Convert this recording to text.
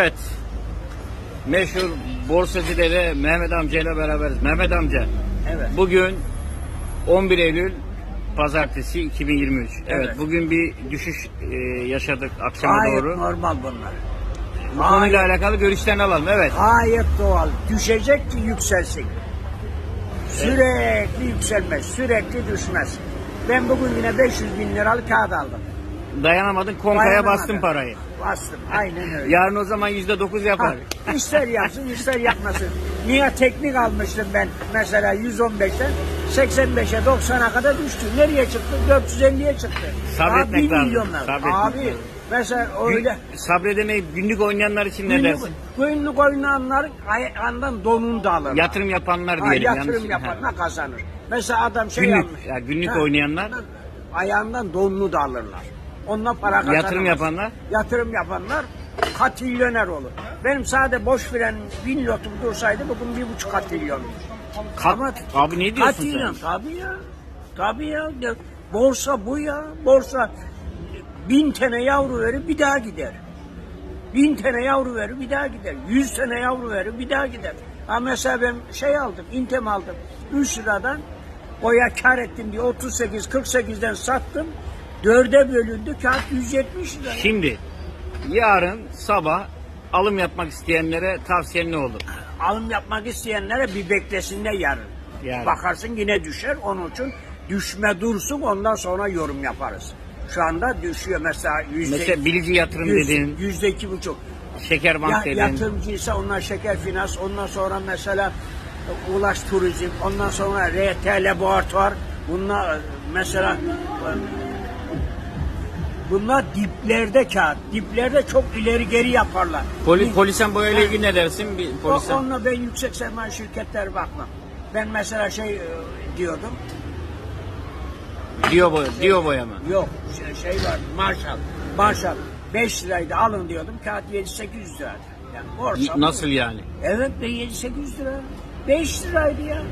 Evet. Meşhur borsacı dede Mehmet amca ile beraberiz. Mehmet amca. Evet. Bugün 11 Eylül Pazartesi 2023. Evet, Evet. bugün bir düşüş e, yaşadık akşama Gayet doğru. normal bunlar. Bu konuyla alakalı görüşlerini alalım. Evet. Gayet doğal. Düşecek ki yükselsin. Sürekli yükselmez, sürekli düşmez. Ben bugün yine 500 bin liralık kağıt aldım. Dayanamadın konkaya Dayanamadım. bastın parayı. Bastım, aynen öyle. Yarın o zaman %9 yapar. Ha, ister yapsın, ister yapmasın. Niye teknik almıştım ben mesela 115'ten 85'e 90'a kadar düştü. Nereye çıktı? 450'ye çıktı. Sabretmek Daha bir lazım, milyonlar. sabretmek Abi lazım. mesela öyle Sabredemeyip günlük oynayanlar için ne günlük, dersin? günlük oynananlar ayağından donunu da alırlar. Yatırım yapanlar Ha, diyelim. yatırım yanlış- yapanlar kazanır. Mesela adam şey Günlük, almış. ya günlük oynayanlar? Ayağından donunu da alırlar. Onunla para kazanamaz. Yatırım yapanlar? Yatırım yapanlar katilyoner olur. Benim sade boş veren bin lotum dursaydı bugün bir buçuk katilyon. Kat- abi ne diyorsun Katilyon sen? tabii ya. Tabii ya. Borsa bu ya. Borsa bin tane yavru verir bir daha gider. Bin tane yavru verir bir daha gider. Yüz tane yavru verir bir daha gider. Ha mesela ben şey aldım, intem aldım. 3 liradan oya kar ettim diye 38 48'den sattım. Dörde bölündü kağıt 170 lira. Şimdi yarın sabah alım yapmak isteyenlere tavsiyen ne olur? Alım yapmak isteyenlere bir beklesinler yarın. Yarın. Bakarsın yine düşer. Onun için düşme dursun ondan sonra yorum yaparız. Şu anda düşüyor mesela yüzde Mesela bilici yatırım yüz- dedin, yüzde iki buçuk. şeker bank Ya, dedin. yatırımcıysa onlar şeker finans, ondan sonra mesela e, Ulaş Turizm, ondan sonra RT Laboratuvar, bunlar e, mesela bunlar diplerde kağıt. Diplerde çok ileri geri yaparlar. Poli, polisen boyayla ilgili ne dersin? Bir O, polisen. onunla ben yüksek sermaye şirketleri bakmam. Ben mesela şey e, diyordum. Diyor boya, diyor boya mı? Yok şey, şey var Marshall. Marshall 5 liraydı alın diyordum. Kağıt 7-800 liraydı. Yani borsa. Nasıl yani? Evet be 7-800 lira. 5 liraydı ya.